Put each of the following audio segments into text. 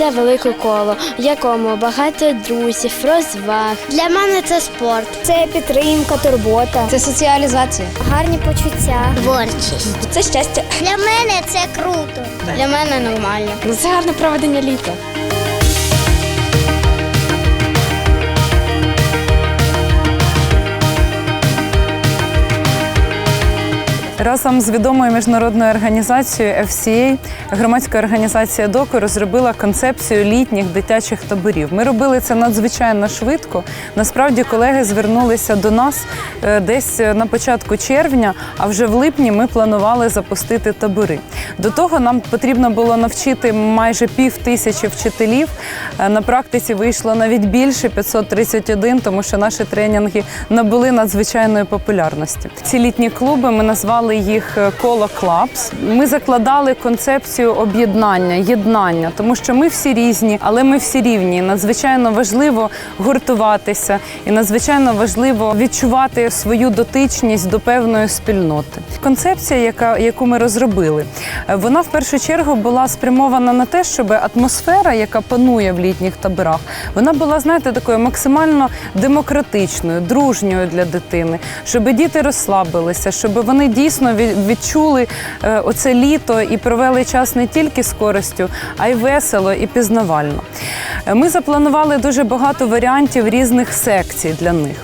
це велике коло, в якому багато друзів, розваг. Для мене це спорт. Це підтримка, турбота. Це соціалізація. Гарні почуття. Творчість. Це щастя. Для мене це круто. Для мене нормально. Це гарне проведення літа. Разом з відомою міжнародною організацією FCA громадська організація ДОКу розробила концепцію літніх дитячих таборів. Ми робили це надзвичайно швидко. Насправді колеги звернулися до нас е, десь на початку червня, а вже в липні ми планували запустити табори. До того нам потрібно було навчити майже пів тисячі вчителів. Е, На практиці вийшло навіть більше 531, тому що наші тренінги набули надзвичайної популярності. Ці літні клуби ми назвали їх е, коло клабс. Ми закладали концепцію об'єднання, єднання, тому що ми всі різні, але ми всі рівні. Надзвичайно важливо гуртуватися, і надзвичайно важливо відчувати свою дотичність до певної спільноти. Концепція, яка яку ми розробили, е, вона в першу чергу була спрямована на те, щоб атмосфера, яка панує в літніх таборах, вона була, знаєте, такою максимально демократичною, дружньою для дитини, щоб діти розслабилися, щоб вони дійсно ві- відчули е, оце літо і провели час не тільки з користю, а й весело і пізнавально. Е, Ми запланували дуже багато варіантів різних секцій для них.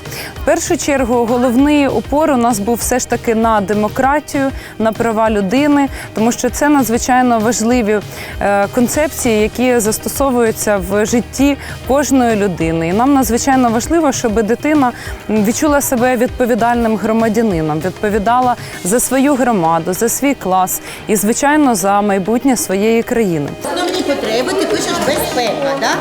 В першу чергу головний упор у нас був все ж таки на демократію, на права людини, тому що це надзвичайно важливі е, концепції, які застосовуються в житті кожної людини. І нам надзвичайно важливо, щоб дитина відчула себе відповідальним громадянином, відповідала за свою громаду, за свій клас і, звичайно, за майбутнє своєї країни. Основні потреби ти пишеш безпека, так?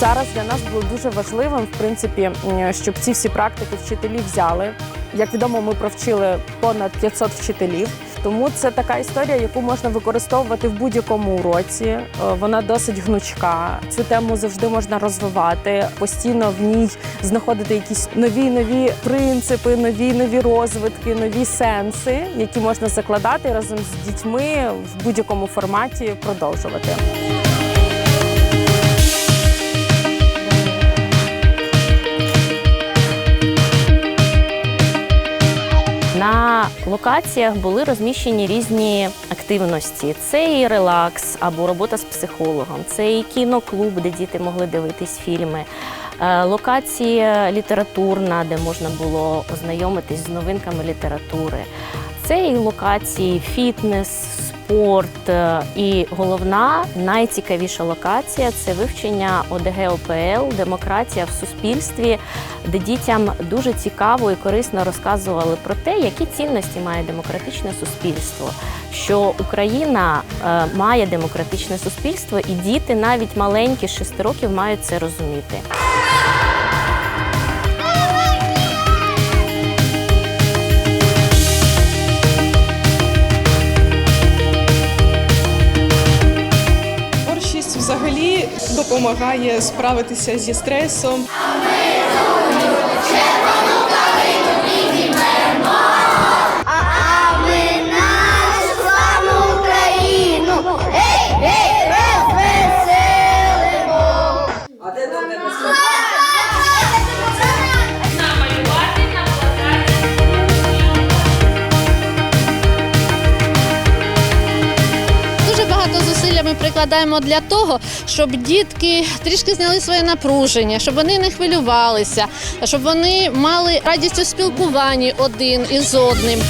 Зараз для нас було дуже важливим, в принципі, щоб ці всі практики вчителі взяли. Як відомо, ми провчили понад 500 вчителів. Тому це така історія, яку можна використовувати в будь-якому уроці. Е, Вона досить гнучка. Цю тему завжди можна розвивати, постійно в ній знаходити якісь нові нові принципи, нові нові розвитки, нові сенси, які можна закладати разом з дітьми в будь-якому форматі продовжувати. Локаціях були розміщені різні активності. Це і релакс або робота з психологом, це і кіноклуб, де діти могли дивитись фільми. е, Локація літературна, де можна було ознайомитись з новинками літератури. Це і локації фітнес, спорт. е, І головна найцікавіша локація це вивчення ОДГ ОПЛ, демократія в суспільстві, де дітям дуже цікаво і корисно розказували про те, які цінності має демократичне суспільство. Що Україна е, має демократичне суспільство, і діти, навіть маленькі з 6 років, мають це розуміти. Допомагає справитися зі стресом. А зусилля для того, щоб дітки трішки зняли своє напруження, щоб вони не хвилювалися, щоб вони мали радість у спілкуванні один із одним.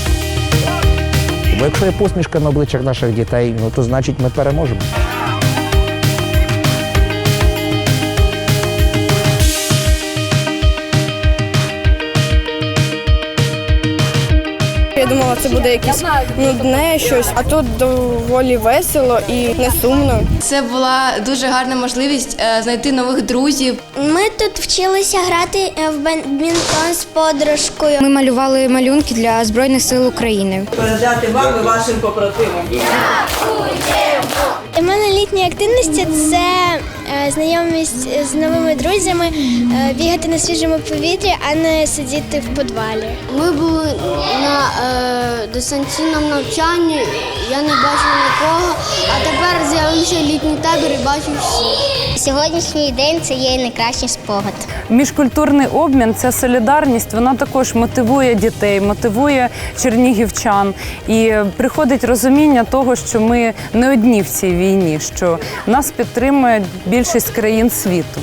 Бо якщо є посмішка на обличчях наших дітей, ну то значить ми переможемо. Це буде якесь нудне щось, а тут доволі весело і не сумно. Це була дуже гарна можливість е, знайти нових друзів. Ми тут вчилися грати е, в бадмінтон з подружкою. Ми малювали малюнки для Збройних сил України. Передати вам і вашим побратимам. У мене літні активності це е, знайомість з новими друзями, е, бігати на свіжому повітрі, а не сидіти в підвалі. Ми були на е, дистанційному навчанні, я не бачив нікого, а тепер з'явився літній табір і бачу всіх. Сьогоднішній день це є найкращий спогад. Міжкультурний обмін, ця солідарність, вона також мотивує дітей, мотивує чернігівчан. І приходить розуміння того, що ми не одні в цій війні, що нас підтримує більшість країн світу.